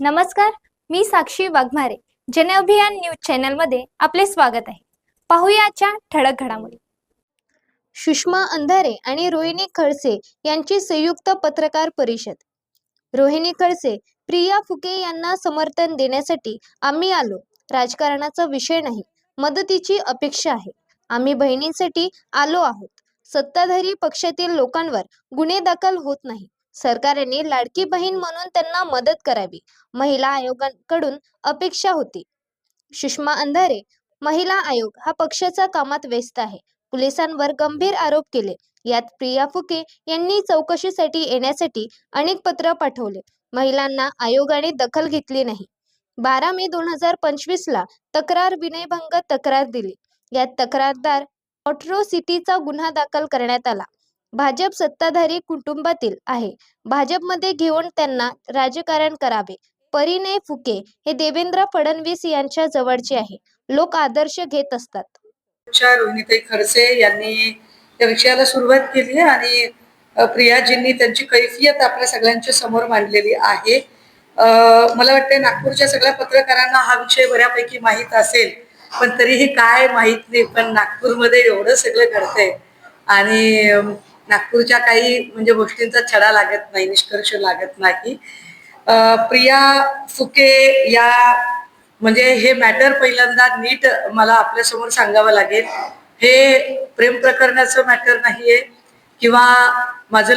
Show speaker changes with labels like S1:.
S1: नमस्कार मी साक्षी वाघमारे. जनअभियान न्यूज चॅनलमध्ये आपले स्वागत आहे. पाहूया आजच्या ठळक घडामोडी. सुषमा अंधारे आणि रोहिणी खडसे यांची संयुक्त पत्रकार परिषद. रोहिणी खडसे प्रिया फुके यांना समर्थन देण्यासाठी आम्ही आलो. राजकारणाचा विषय नाही मदतीची अपेक्षा आहे. आम्ही बहिणींसाठी आलो आहोत. सत्ताधारी पक्षातील लोकांवर गुन्हे दाखल होत नाही सरकारने लाडकी बहीण म्हणून त्यांना मदत करावी. महिला आयोगाकडून अपेक्षा होती. सुषमा अंधारे महिला आयोग हा पक्षाच्या कामात व्यस्त आहे. पोलिसांवर गंभीर आरोप केले. यात प्रिया फुके यांनी चौकशीसाठी येण्यासाठी अनेक पत्र पाठवले. महिलांना आयोगाने दखल घेतली नाही. बारा मे दोन हजार पंचवीस ला तक्रार विनयभंग तक्रार दिली. यात तक्रारदार अॅट्रॉसिटीचा गुन्हा दाखल करण्यात आला. भाजप सत्ताधारी कुटुंबातील आहे. भाजपमध्ये घेऊन त्यांना राजकारण करावे. परिणय फुके हे देवेंद्र फडणवीस यांच्या जवळचे आहे. लोक आदर्श घेत असतात.
S2: रोहिणीताई खडसे यांनी त्या विषयाला सुरुवात केली आणि प्रियाजींनी त्यांची कैफियत आपल्या सगळ्यांच्या समोर मांडलेली आहे. मला वाटतं नागपूरच्या सगळ्या पत्रकारांना हा विषय बऱ्यापैकी माहीत असेल पण तरीही काय माहीत नाही पण नागपूरमध्ये एवढं सगळं घडतंय. आणि नागपूरच्या काही म्हणजे गोष्टींचा छडा लागत नाही निष्कर्ष लागत नाही. प्रिया फुके या म्हणजे हे मॅटर पहिल्यांदा नीट मला आपल्यासमोर सांगावं लागेल. हे प्रेम प्रकरणाचं मॅटर नाहीये किंवा माझं